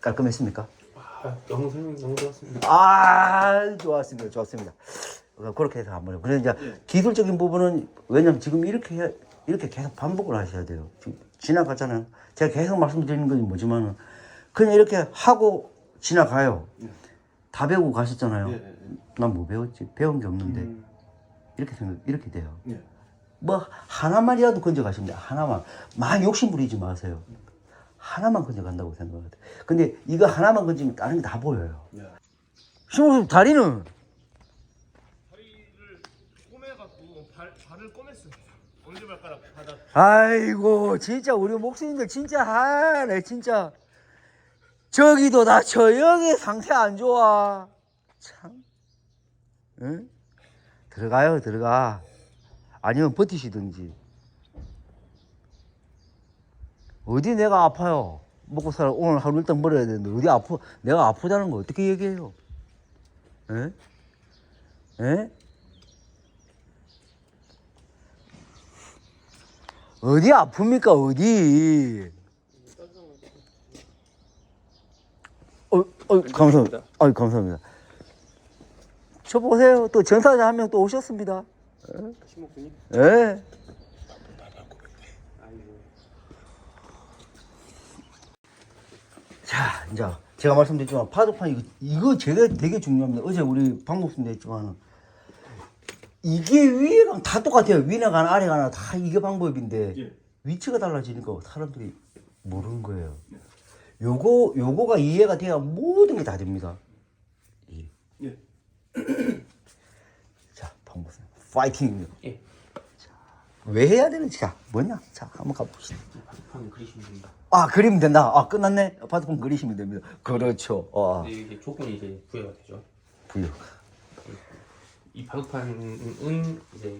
깔끔했습니까? 아, 너무 설명 너무 좋았습니다. 아 좋았습니다. 좋았습니다. 어, 그렇게 해서 한번 그래 이제 기술적인 부분은 왜냐면 지금 이렇게 해- 이렇게 계속 반복을 하셔야 돼요. 지금 지나갔잖아요. 제가 계속 말씀드리는 건 뭐지만은 그냥 이렇게 하고 지나가요. 다 배우고 가셨잖아요. 예, 예, 난 뭐 배웠지? 배운 게 없는데 음, 이렇게 생각 이렇게 돼요. 예. 뭐 하나만이라도 건져 가시면 돼요. 하나만. 많이 욕심 부리지 마세요 하나만 건져 간다고 생각해요 근데 이거 하나만 건지면 다른 게 다 보여요 예. 신호 다리는 다리를 꼬매갖고 발 발을 꼬맸습니다. 엄지 발가락 바닥. 아이고 진짜 우리 목사님들 진짜 하네 진짜 저기도 다쳐 여기 상태 안 좋아 참 응? 들어가요 들어가 아니면 버티시든지 어디 내가 아파요 먹고 살아 오늘 하루 일단 벌어야 되는데 어디 아프 내가 아프다는 거 어떻게 얘기해요 에? 에? 어디 아픕니까 어디? 어, 어 감사합니다. 아 감사합니다. 저 보세요. 또 전사자 한 명 또 오셨습니다. 예. 아이고. 자, 이제 제가 말씀드렸지만 파도판 이거 이거 제가 되게 중요합니다. 어제 우리 방법순도 했지만 이게 위에랑 다 똑같아요. 위나 가나 아래 가나 다 이게 방법인데 예. 위치가 달라지니까 사람들이 모르는 거예요. 요거 요거가 이해가 돼야 모든 게 다 됩니다. 이. 예. 자, 방법순 파이팅입니다. 예. 왜 해야 되는지 자 뭐냐? 자, 한번 가봅시다. 바둑판 그리시면 됩니다. 아, 그리면 된다. 아, 끝났네. 파도판 그리시면 됩니다. 그렇죠. 어, 근데 이게 조건이 이제 부여가 되죠. 부여. 이 바둑판은 이제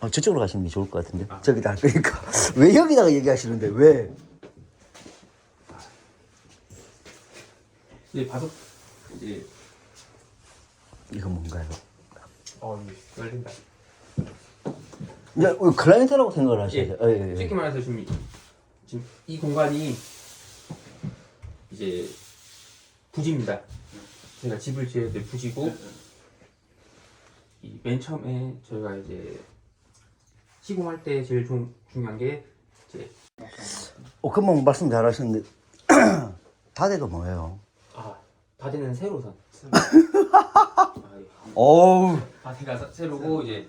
어, 저쪽으로 가시는 게 좋을 것 같은데. 아. 저기다. 그러니까 왜 여기다가 얘기하시는데 왜? 이제 바둑 이제 이거 뭔가요? 어 이게 열린다. 이제 어, 클라이언트라고 생각을 하셔야 돼요. 예, 예, 예. 쉽게 말해서 지금 이, 지금 이 공간이 이제 부지입니다. 제가 집을 지을 때 부지고 이 맨 처음에 저희가 이제 시공할 때 제일 중, 중요한 게 이제 어, 금방 말씀 잘 하셨는데 다대가 뭐예요? 아 다대는 세로선. 아, 예. 어우. 다대가 사- 세로고 이제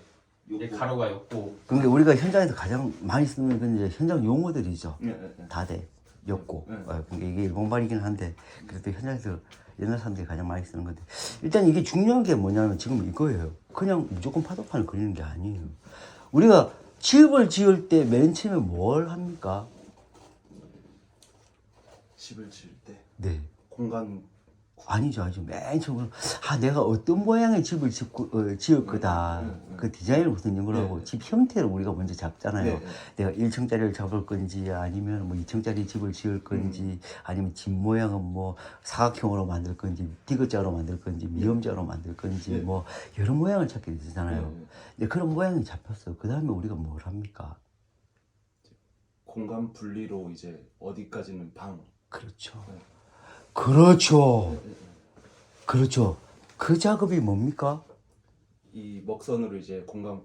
이제 가로가 였고 그러니까 우리가 현장에서 가장 많이 쓰는 건 이제 현장 용어들이죠. 예, 예, 예. 다대, 엽고. 네. 어, 그러니까 이게 일본말이긴 한데 그래도 현장에서 옛날 사람들이 가장 많이 쓰는 건데 일단 이게 중요한 게 뭐냐면 지금 이거예요. 그냥 무조건 파도판을 그리는 게 아니에요. 우리가 집을 지을 때 맨 처음에 뭘 합니까? 집을 지을 때 네. 공간 아니죠, 아니죠. 맨 처음으로 아 내가 어떤 모양의 집을 짓고 어, 지을 거다. 음, 음. 그 디자인을 우선 연구하고 네. 집 형태를 우리가 먼저 잡잖아요. 네, 네. 내가 1층짜리를 잡을 건지 아니면 뭐 2층짜리 집을 지을 건지 아니면 집 모양은 뭐 사각형으로 만들 건지 디귿자로 만들 건지 미음자로 만들 건지 네. 뭐 여러 모양을 찾게 되잖아요. 네. 근데 그런 모양이 잡혔어. 그 다음에 우리가 뭘 합니까? 공간 분리로 이제 어디까지는 방 그렇죠. 네. 그렇죠. 그렇죠. 그 작업이 뭡니까? 이 먹선으로 이제 공간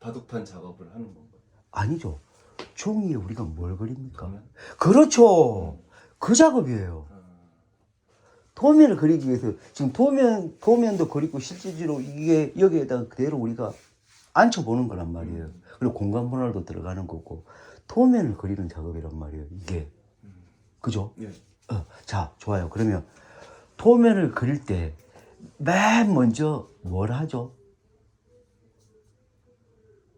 바둑판 작업을 하는 건가요? 아니죠. 종이에 우리가 뭘 그립니까? 그러면 그렇죠. 그 작업이에요. 아, 도면을 그리기 위해서 지금 도면 도면도 그리고 실제로 이게 여기에다가 그대로 우리가 앉혀보는 거란 말이에요. 그리고 공간 분할도 들어가는 거고 도면을 그리는 작업이란 말이에요. 이게 그죠? 예. 어, 자 좋아요. 그러면 도면을 그릴 때 맨 먼저 뭘 하죠?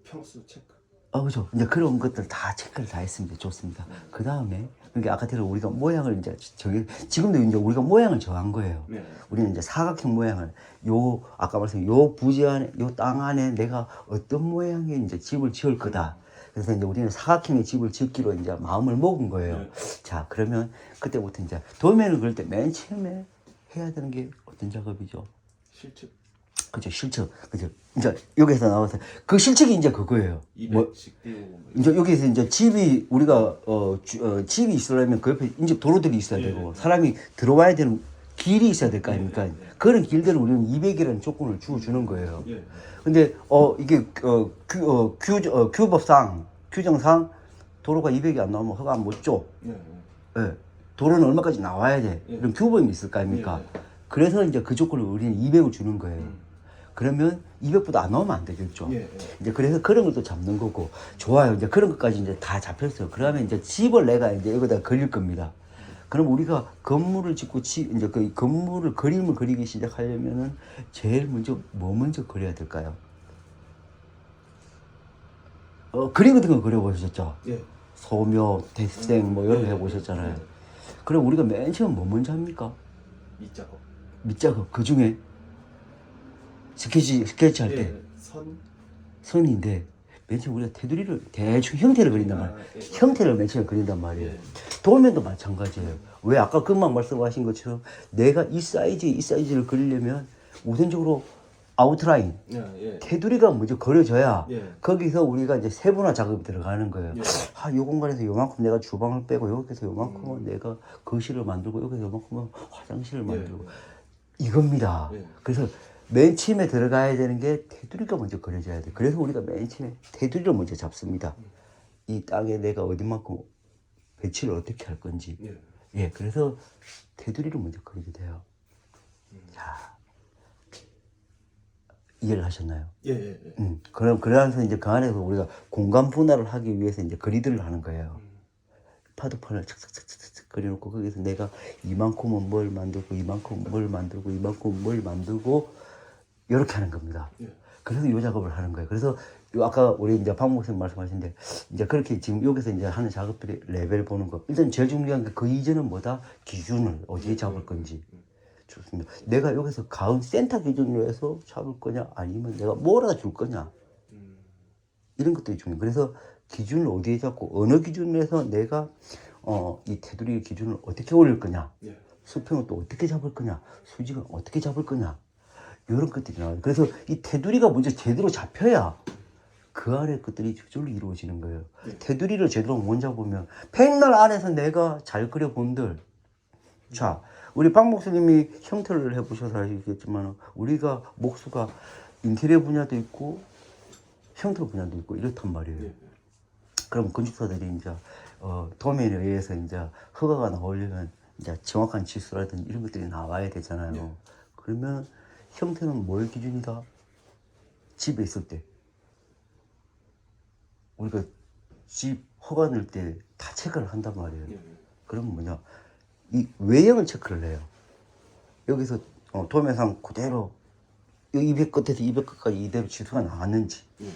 평수 체크. 어, 그죠. 이제 그런 것들 다 체크를 다 했습니다. 좋습니다. 그 다음에, 그러니까 아까 대로 우리가 모양을 이제 저기, 지금도 이제 우리가 모양을 정한 거예요. 네. 우리는 이제 사각형 모양을, 요, 아까 말씀, 요 부지 안에, 요 땅 안에 내가 어떤 모양의 이제 집을 지을 거다. 그래서 이제 우리는 사각형의 집을 짓기로 이제 마음을 먹은 거예요. 네. 자, 그러면 그때부터 이제 도면을 그릴 때 맨 처음에 해야 되는 게 어떤 작업이죠? 실측. 그죠 실측 그죠 이제 여기서 나와서 그 실측이 이제 그거예요. 뭐 200씩 띄우고 뭐 이제 여기서 이제 집이 우리가 어, 주- 어, 집이 있으려면 그 옆에 이제 도로들이 있어야 예, 되고 사람이 들어와야 되는 길이 있어야 될 거 아닙니까? 그런 길들을 우리는 200이라는 조건을 주어 주는 거예요. 예. 근데 어 이게 어, 규, 어, 규, 어, 규법상 규정상 도로가 200이 안 나오면 허가 못 줘. 예. 예. 예. 도로는 얼마까지 나와야 돼. 예. 이런 규범이 있을 거 아닙니까? 그래서 이제 그 조건을 우리는 200을 주는 거예요. 음. 그러면 200보다 안 나오면 안 되겠죠. 예, 예. 이제 그래서 그런 것도 잡는 거고 좋아요. 이제 그런 것까지 이제 다 잡혔어요. 그러면 이제 집을 내가 이제 여기다 그릴 겁니다. 그럼 우리가 건물을 짓고 지, 이제 그 건물을 그림을 그리기 시작하려면은 제일 먼저 뭐 먼저 그려야 될까요? 어, 그림 같은 거 그려보셨죠? 예. 소묘, 대생 뭐 이런 거 해보셨잖아요. 예. 그럼 우리가 맨 처음 뭐 먼저 합니까? 밑작업. 밑작업 그 중에 스케치 스케치 할 때 예. 선. 선인데 맨 처음 우리가 테두리를 대충 형태를 그린단 말이에요. 아, 예. 형태를 맨 처음 그린단 말이에요. 예. 도면도 마찬가지예요. 왜 아까 금방 말씀하신 것처럼 내가 이 사이즈 이 사이즈를 그리려면 우선적으로 아웃라인 예. 예. 테두리가 먼저 그려져야 예. 거기서 우리가 이제 세분화 작업이 들어가는 거예요. 예. 아, 요 공간에서 요만큼 내가 주방을 빼고 여기서 요만큼은 음. 내가 거실을 만들고 여기서 요만큼은 화장실을 예. 만들고 이겁니다. 예. 그래서 맨 처음에 들어가야 되는 게 테두리가 먼저 그려져야 돼. 그래서 우리가 맨 처음에 테두리를 먼저 잡습니다. 이 땅에 내가 어디만큼 배치를 어떻게 할 건지. 예. 예, 그래서 테두리를 먼저 그리게 돼요. 자, 이해를 하셨나요? 예. 예. 예. 음, 그럼 그래서 이제 그 안에서 우리가 공간 분할을 하기 위해서 이제 그리들을 하는 거예요. 파도판을 착착착착착 그려놓고 거기서 내가 이만큼은 뭘 만들고 이만큼은 뭘 만들고 이만큼은 뭘 만들고 이렇게 하는 겁니다. 예. 그래서 이 작업을 하는 거예요. 그래서 요 아까 우리 이제 박 목사님 말씀하신데 이제 그렇게 지금 여기서 이제 하는 작업들이 레벨 보는 거. 일단 제일 중요한 게 그 이전은 뭐다? 기준을 어디에 잡을 건지. 좋습니다. 내가 여기서 가운 센터 기준으로 해서 잡을 거냐 아니면 내가 몰아줄 거냐 음. 이런 것들이 중요해요. 그래서 기준을 어디에 잡고 어느 기준으로 해서 내가 어, 이 테두리 기준을 어떻게 올릴 거냐 예. 수평은 또 어떻게 잡을 거냐 수직은 어떻게 잡을 거냐 이런 것들이 나와요. 그래서 이 테두리가 먼저 제대로 잡혀야 그 안에 것들이 저절로 이루어지는 거예요. 네. 테두리를 제대로 못 잡으면 백날 안에서 내가 잘 그려본들 자 우리 박 목사님이 형태를 해보셔서 아시겠지만 우리가 목수가 인테리어 분야도 있고 형태 분야도 있고 이렇단 말이에요. 예. 그럼 건축사들이 이제 어, 도면에 의해서 이제 허가가 나오려면 이제 정확한 지수라든지 이런 것들이 나와야 되잖아요. 네. 그러면 형태는 뭘 기준이다? 집에 있을 때 우리가 집 허가 낼 때 다 체크를 한단 말이에요. 예. 그럼 뭐냐 이 외형을 체크를 해요. 여기서 어, 도면상 그대로 200 끝에서 200 끝까지 이대로 지수가 나왔는지 예.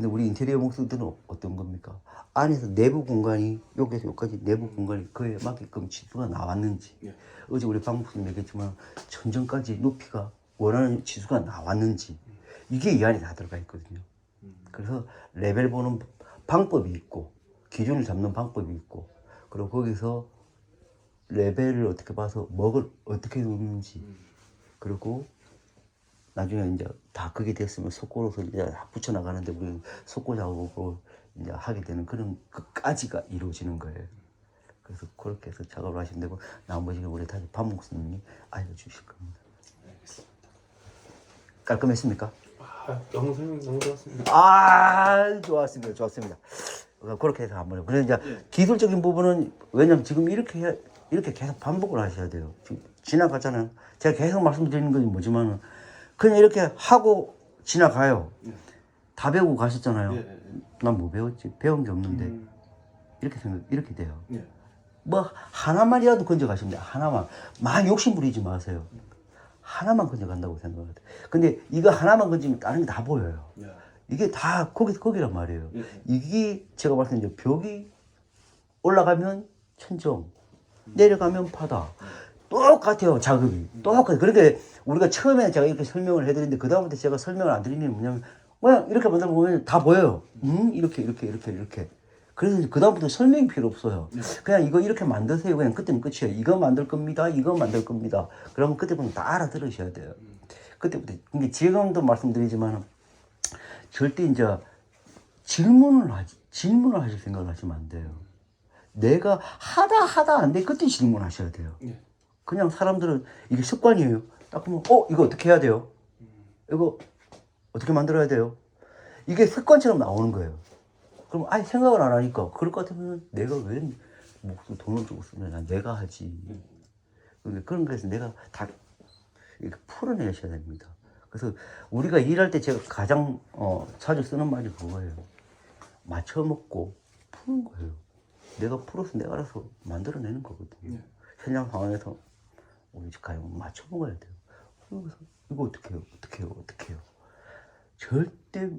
근데 우리 인테리어 목수들은 어떤 겁니까? 안에서 내부 공간이 여기서 여기까지 내부 공간이 그에 맞게끔 지수가 나왔는지 예. 어제 우리 박 목수님 얘기했지만 천정까지 높이가 원하는 지수가 나왔는지 이게 이 안에 다 들어가 있거든요. 그래서 레벨 보는 방법이 있고 기준을 잡는 방법이 있고 그리고 거기서 레벨을 어떻게 봐서 먹을 어떻게 놓는지 그리고 나중에 이제 다 그게 됐으면 속고로서 이제 붙여 나가는데 우리는 속고 작업으로 이제 하게 되는 그런 끝까지가 이루어지는 거예요. 그래서 그렇게 해서 작업을 하시면 되고 나머지는 우리 다시 박 목수님이 알려주실 겁니다. 깔끔했습니까? 아, 영상 너무 좋았습니다. 아 좋았습니다 좋았습니다 어, 그렇게 해서 한번 그래서 이제 기술적인 부분은 왜냐면 지금 이렇게 해- 이렇게 계속 반복을 하셔야 돼요 지금 지나가잖아요 제가 계속 말씀드리는 건 뭐지만 그냥 이렇게 하고 지나가요 다 배우고 가셨잖아요 예. 예. 난뭐 배웠지 배운 게 없는데 음. 이렇게 생각 이렇게 돼요 예. 뭐 하나만이라도 건져가시면 돼요 하나만 많이 욕심 부리지 마세요 하나만 건져간다고 생각해요 근데 이거 하나만 건지면 다른 게 다 보여요 예. 이게 다 거기 거기란 말이에요. 예. 이게 제가 봤을 때 이제 벽이 올라가면 천정, 내려가면 바다. 똑같아요 작업이 똑같아요. 그러니까 우리가 처음에 제가 이렇게 설명을 해드리는데 그 다음부터 제가 설명을 안 드리는 게 뭐냐면 그냥 이렇게 만들어 보면 다 보여요. 음 이렇게 이렇게 이렇게 이렇게. 그래서 그 다음부터 설명이 필요 없어요. 그냥 이거 이렇게 만드세요. 그냥 그때는 끝이에요. 이거 만들 겁니다. 이거 만들 겁니다. 그러면 그때부터 다 알아들으셔야 돼요. 그때부터 이게 지금도 말씀드리지만 절대 이제 질문을 하지 질문을 하실 생각을 하시면 안 돼요. 내가 하다 하다 안 돼 그때 질문하셔야 돼요. 예. 그냥 사람들은 이게 습관이에요. 딱 보면 어 이거 어떻게 해야 돼요? 이거 어떻게 만들어야 돼요? 이게 습관처럼 나오는 거예요. 그럼 아예 생각을 안 하니까 그럴 것 같으면 내가 왜 목숨 돈을 주고 난 내가 하지. 근데 그런 거에서 내가 다 이렇게 풀어내셔야 됩니다. 그래서 우리가 일할 때 제가 가장 어, 자주 쓰는 말이 그거예요. 맞춰 먹고 푸는 거예요. 내가 풀어서 내가 알아서 만들어내는 거거든요. 네. 현장 상황에서 가면 맞춰 먹어야 돼요. 그래서 이거 어떻게 해요? 어떻게 해요? 어떻게 해요? 절대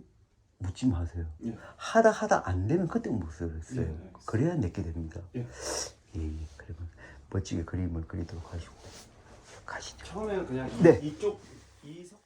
묻지 마세요. 예. 하다 하다 안 되면 그때 묻어요. 예. 그래야 내게 됩니다. 예. 예, 예. 그러면 멋지게 그림을 그리도록 하시고 가시죠. 처음에는 그냥 이, 네. 이쪽 이 석.